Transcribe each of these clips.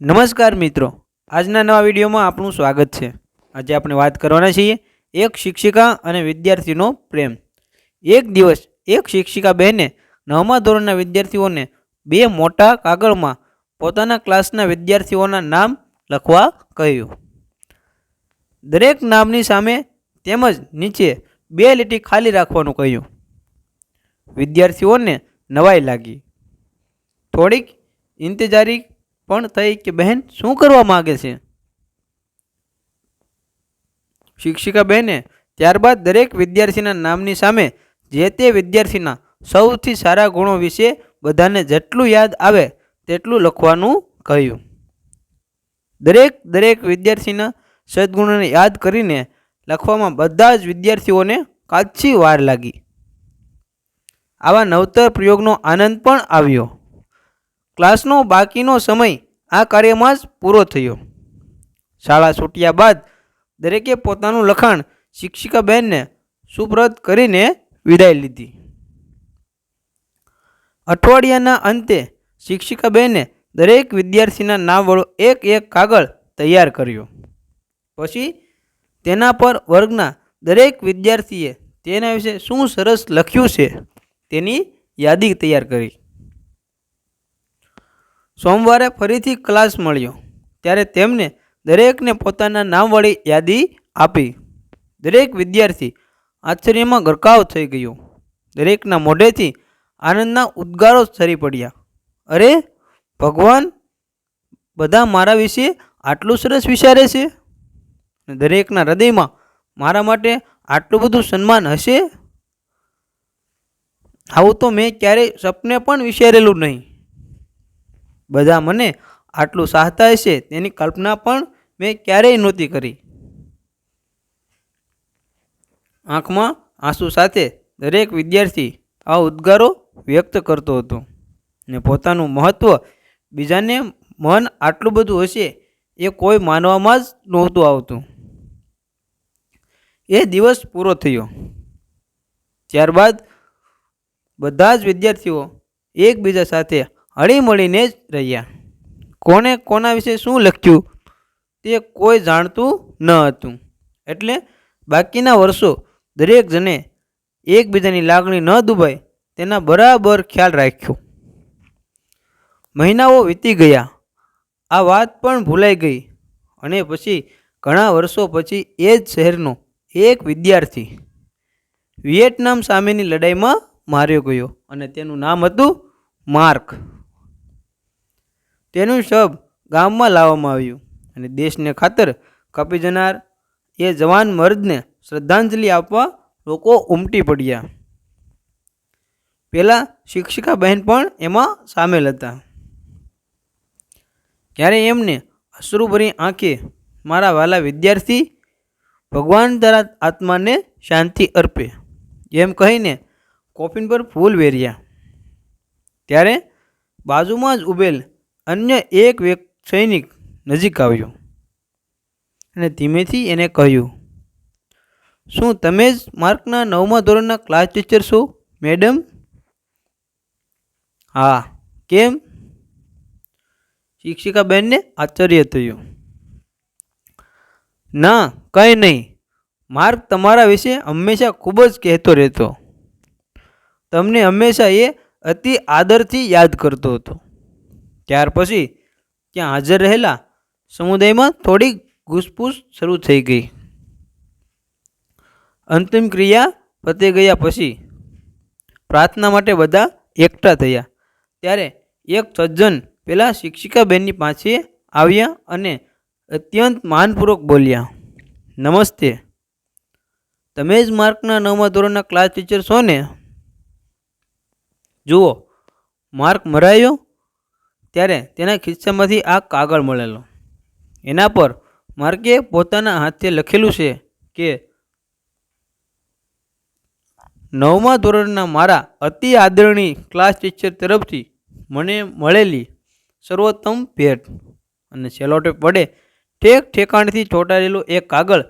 નમસ્કાર મિત્રો. આજના નવા વિડીયોમાં આપનું સ્વાગત છે. આજે આપણે વાત કરવાના છીએ એક શિક્ષિકા અને વિદ્યાર્થીનો પ્રેમ. એક દિવસ એક શિક્ષિકા બહેને નવમા ધોરણના વિદ્યાર્થીઓને બે મોટા કાગળમાં પોતાના ક્લાસના વિદ્યાર્થીઓના નામ લખવા કહ્યું. દરેક નામની સામે તેમજ નીચે બે લીટી ખાલી રાખવાનું કહ્યું. વિદ્યાર્થીઓને નવાઈ લાગી. થોડીક ઇંતજારી પણ થઈ કે બહેન, શું કરવા માગે છે? શિક્ષિકા બહેને, ત્યારબાદ દરેક વિદ્યાર્થીના નામની સામે જે તે વિદ્યાર્થીના સૌથી સારા ગુણો વિશે બધાને જેટલું યાદ આવે તેટલું લખવાનું કહ્યું. દરેક દરેક વિદ્યાર્થીના સદગુણોને યાદ કરીને લખવામાં બધા જ વિદ્યાર્થીઓને કાચી વાર લાગી. આવા નવતર પ્રયોગનો આનંદ પણ આવ્યો. ક્લાસનો બાકીનો સમય આ કાર્યમાં જ પૂરો થયો. શાળા છૂટ્યા બાદ દરેકે પોતાનું લખાણ શિક્ષિકા બહેનને સુપ્રત કરીને વિદાય લીધી. અઠવાડિયાના અંતે શિક્ષિકા બહેને દરેક વિદ્યાર્થીના નામવાળો એક એક કાગળ તૈયાર કર્યો. પછી તેના પર વર્ગના દરેક વિદ્યાર્થીએ તેના વિશે શું સરસ લખ્યું છે તેની યાદી તૈયાર કરી. સોમવારે ફરીથી ક્લાસ મળ્યો. ત્યારે તેમને દરેકને પોતાના નામવાળી યાદી આપી. દરેક વિદ્યાર્થી આશ્ચર્યમાં ગરકાવ થઈ ગયો. દરેકના મોઢેથી આનંદના ઉદ્ગારો સરી પડ્યા. અરે, ભગવાન, બધા મારા વિશે આટલું સરસ વિચારે છે? દરેકના હૃદયમાં મારા માટે આટલું બધું સન્માન હશે? આવું તો મેં ક્યારેય સપને પણ વિચારેલું નહીં. બધા મને આટલું સાહતા હશે તેની કલ્પના પણ મેં ક્યારેય નહોતી કરી. આંખમાં આંસુ સાથે દરેક વિદ્યાર્થી આ ઉદ્ગારો વ્યક્ત કરતો હતો ને પોતાનું મહત્ત્વ બીજાને મન આટલું બધું હશે એ કોઈ માનવામાં જ નહોતું આવતું. એ દિવસ પૂરો થયો. ત્યારબાદ બધા જ વિદ્યાર્થીઓ એકબીજા સાથે હળીમળીને જ રહ્યા. કોણે કોના વિશે શું લખ્યું? તે કોઈ જાણતું ન હતું. એટલે બાકીના વર્ષો દરેક જણે એકબીજાની લાગણી ન દુભાય તેના બરાબર ખ્યાલ રાખ્યો. મહિનાઓ વીતી ગયા. આ વાત પણ ભૂલાઈ ગઈ અને પછી ઘણા વર્ષો પછી એ જ શહેરનો એક વિદ્યાર્થી વિયેટનામ સામેની લડાઈમાં માર્યો ગયો અને તેનું નામ હતું માર્ક. તેનું શબ ગામમાં લાવવામાં આવ્યું અને દેશને ખાતર કપી જનાર એ જવાન મર્દને શ્રદ્ધાંજલિ આપવા લોકો ઉમટી પડ્યા. પહેલાં શિક્ષિકા બહેન પણ એમાં સામેલ હતા. ત્યારે એમને અશ્રુભરી આંખે મારા વાલા વિદ્યાર્થી ભગવાન તારા આત્માને શાંતિ અર્પે એમ કહીને કોફિન પર ફૂલ વેર્યા. ત્યારે બાજુમાં જ ઉભેલ અન્ય એક સૈનિક નજીક આવ્યો અને ધીમેથી એને કહ્યું, શું તમે જ માર્કના નવમા ધોરણના ક્લાસ ટીચર છો મેડમ હા. કેમ? શિક્ષિકા બહેનને આશ્ચર્ય થયું. ના, કંઈ નહીં. માર્ક તમારા વિશે હંમેશા ખૂબ જ કહેતો રહેતો. તમને હંમેશા એ અતિ આદરથી યાદ કરતો હતો. ત્યાર પછી ત્યાં હાજર રહેલા સમુદાયમાં થોડીક ઘૂસપૂસ શરૂ થઈ ગઈ. અંતિમ ક્રિયા પતી ગયા પછી પ્રાર્થના માટે બધા એકઠા થયા. ત્યારે એક સજ્જન પેલા શિક્ષિકાબેનની પાસે આવ્યા અને અત્યંત માનપૂર્વક બોલ્યા, નમસ્તે. તમે જ માર્કના નવમા ધોરણના ક્લાસ ટીચર છો ને? જુઓ, માર્ક મરાયો ત્યારે તેના ખિસ્સામાંથી આ કાગળ મળેલો. એના પર માર્કે પોતાના હાથે લખેલું છે કે, નવમા ધોરણના મારા અતિ આદરણીય ક્લાસ ટીચર તરફથી મને મળેલી સર્વોત્તમ ભેટ. અને સેલોટેપ વડે ઠેક ઠેકાણથી ચોંટાડેલો એ કાગળ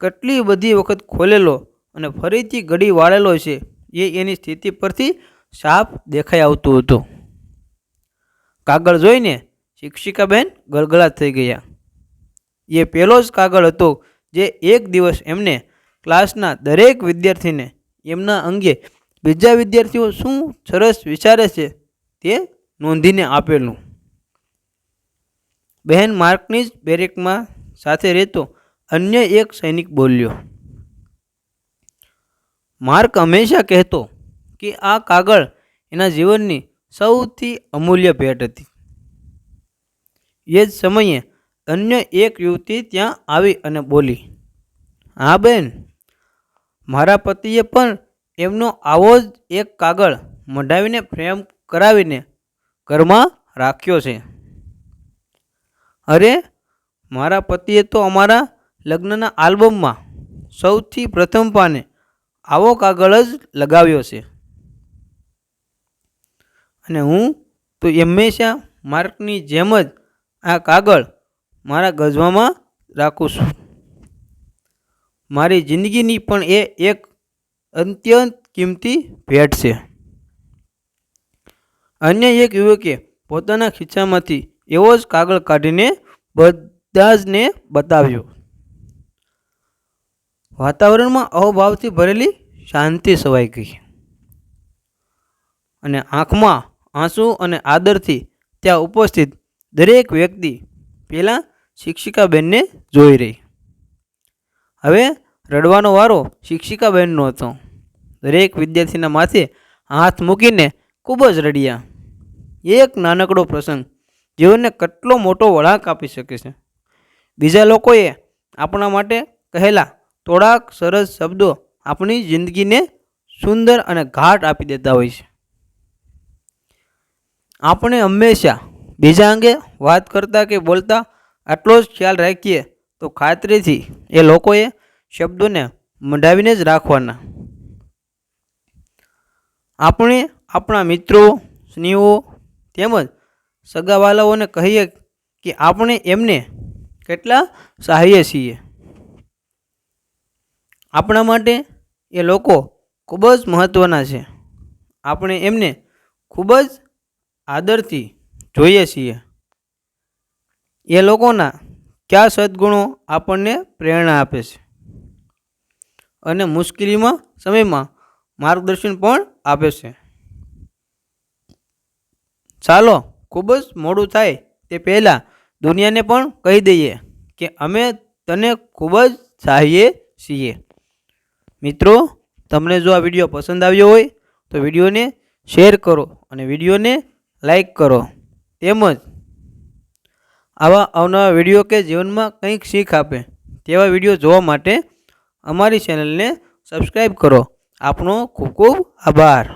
કેટલી બધી વખત ખોલેલો અને ફરીથી ઘડી વાળેલો છે એ એની સ્થિતિ પરથી સાફ દેખાઈ આવતું હતું. કાગળ જોઈને શિક્ષિકાબેન ગળગળા થઈ ગયા. એ પહેલો જ કાગળ હતો જે એક દિવસ એમને ક્લાસના દરેક વિદ્યાર્થીને એમના અંગે બીજા વિદ્યાર્થીઓ શું સરસ વિચારે છે તે નોંધીને આપેલું. બહેન માર્કની જ બેરેકમાં સાથે રહેતો અન્ય એક સૈનિક બોલ્યો, માર્ક હંમેશા કહેતો કે આ કાગળ એના જીવનની સૌથી અમૂલ્ય ભેટ હતી. એ જ સમયે અન્ય એક યુવતી ત્યાં આવી અને બોલી, હા બેન, મારા પતિએ પણ એમનો આવો જ એક કાગળ મઢાવીને ફ્રેમ કરાવીને ઘરમાં રાખ્યો છે. અરે, મારા પતિએ તો અમારા લગ્નના આલ્બમમાં સૌથી પ્રથમ પાને આવો કાગળ જ લગાવ્યો છે. અને હું તો હંમેશા માર્કની જેમ જ આ કાગળ મારા ગજવામાં રાખું છું. મારી જિંદગીની પણ એ એક અત્યંત કિંમતી ભેટ છે. અન્ય એક યુવકે પોતાના ખિસ્સામાંથી એવો જ કાગળ કાઢીને બધા જને બતાવ્યો. વાતાવરણમાં અહોભાવથી ભરેલી શાંતિ સવાઈ ગઈ. અને આંખમાં આંસુ અને આદરથી ત્યાં ઉપસ્થિત દરેક વ્યક્તિ પહેલાં શિક્ષિકાબેનને જોઈ રહી. હવે રડવાનો વારો શિક્ષિકાબેનનો હતો. દરેક વિદ્યાર્થીના માથે હાથ મૂકીને ખૂબ જ રડ્યા. એક નાનકડો પ્રસંગ જીવનને કેટલો મોટો વળાંક આપી શકે છે. બીજા લોકોએ આપણા માટે કહેલા થોડાક સરસ શબ્દો આપણી જિંદગીને સુંદર અને ઘાટ આપી દેતા હોય છે. આપણે હંમેશા બીજા અંગે વાત કરતા કે બોલતા આટલો જ ખ્યાલ રાખીએ તો ખાતરીથી એ લોકોએ શબ્દોને મંડાવીને જ રાખવાના. આપણે આપણા મિત્રો સ્નેહો તેમજ સગાવાલાઓને કહીએ કે આપણે એમને કેટલા સહાય છીએ. આપણા માટે એ લોકો ખૂબ જ મહત્ત્વના છે. આપણે એમને ખૂબ જ આદરથી જોઈએ છીએ. એ લોકોના કયા સદ્ગુણો આપણને પ્રેરણા આપે છે? અને મુશ્કેલીમાં સમયમાં માર્ગદર્શન પણ આપે છે. ચાલો, ખૂબ જ મોડું થાય તે પહેલાં દુનિયાને પણ કહી દઈએ કે અમે તને ખૂબ જ ચાહીએ છીએ. મિત્રો, તમને જો આ વીડિયો પસંદ આવ્યો હોય તો વિડીયોને શેર કરો અને વિડીયોને લાઈક કરો. તેમજ આવા અવનવા વીડિયો કે જીવનમાં કંઈક શીખ આપે તેવા વીડિયો જોવા માટે અમારી ચેનલને સબસ્ક્રાઈબ કરો. આપનો ખૂબ ખૂબ આભાર.